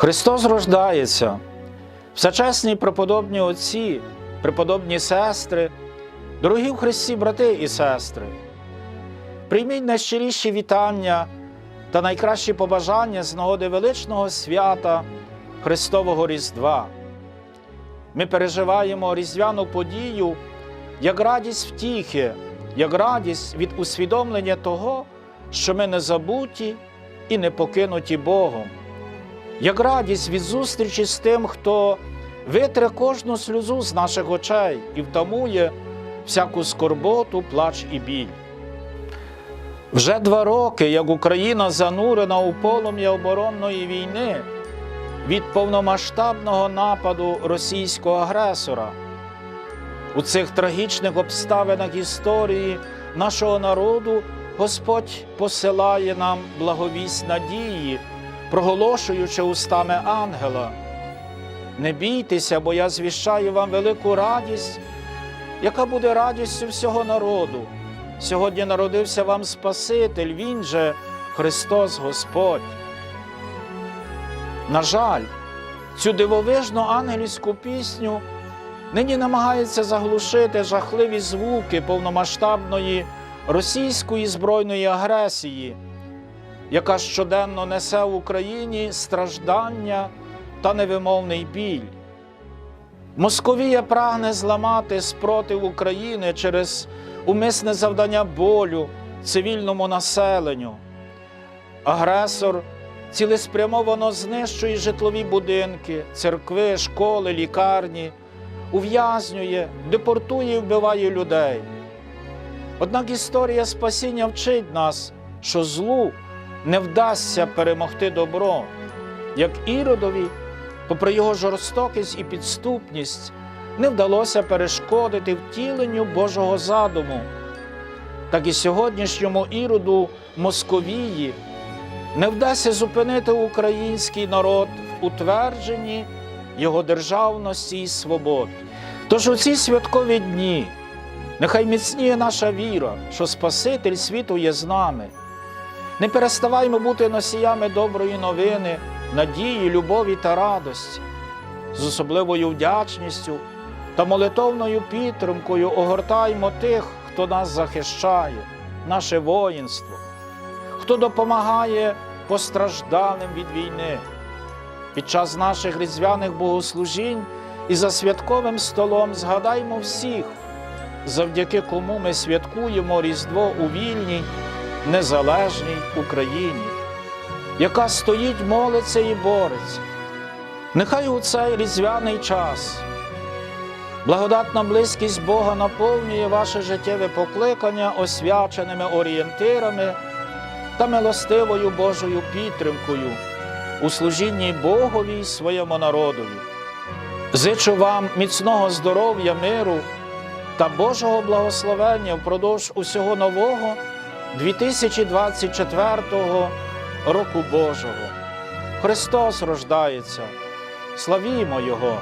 Христос рождається. Всечесні преподобні отці, преподобні сестри, дорогі в Христі брати і сестри, прийміть найщиріші вітання та найкращі побажання з нагоди величного свята Христового Різдва. Ми переживаємо різдвяну подію як радість втіхи, як радість від усвідомлення того, що ми не забуті і не покинуті Богом, як радість від зустрічі з тим, хто витре кожну сльозу з наших очей і втамує всяку скорботу, плач і біль. Вже два роки, як Україна занурена у полум'я оборонної війни від повномасштабного нападу російського агресора. У цих трагічних обставинах історії нашого народу Господь посилає нам благовість надії, проголошуючи устами ангела. Не бійтеся, бо я звіщаю вам велику радість, яка буде радістю всього народу. Сьогодні народився вам Спаситель, Він же Христос Господь. На жаль, цю дивовижну ангельську пісню нині намагаються заглушити жахливі звуки повномасштабної російської збройної агресії, яка щоденно несе в Україні страждання та невимовний біль. Московія прагне зламати спротив України через умисне завдання болю цивільному населенню. Агресор цілеспрямовано знищує житлові будинки, церкви, школи, лікарні, ув'язнює, депортує і вбиває людей. Однак історія спасіння вчить нас, що злу не вдасться перемогти добро, як Іродові, попри його жорстокість і підступність, не вдалося перешкодити втіленню Божого задуму, так і сьогоднішньому іроду Московії не вдасться зупинити український народ в утвердженні його державності і свободи. Тож у ці святкові дні нехай міцніє наша віра, що Спаситель світу є з нами. Не переставаймо бути носіями доброї новини, надії, любові та радості, з особливою вдячністю та молитовною підтримкою огортаймо тих, хто нас захищає, наше воїнство, хто допомагає постраждалим від війни. Під час наших різдвяних богослужінь і за святковим столом згадаймо всіх, завдяки кому ми святкуємо Різдво у вільній, незалежній Україні, яка стоїть, молиться і бореться. Нехай у цей різдвяний час благодатна близькість Бога наповнює ваше життєве покликання освяченими орієнтирами та милостивою Божою підтримкою у служінні Богові й своєму народові. Зичу вам міцного здоров'я, миру та Божого благословення впродовж усього нового 2024 року Божого. Христос рождається, славімо Його!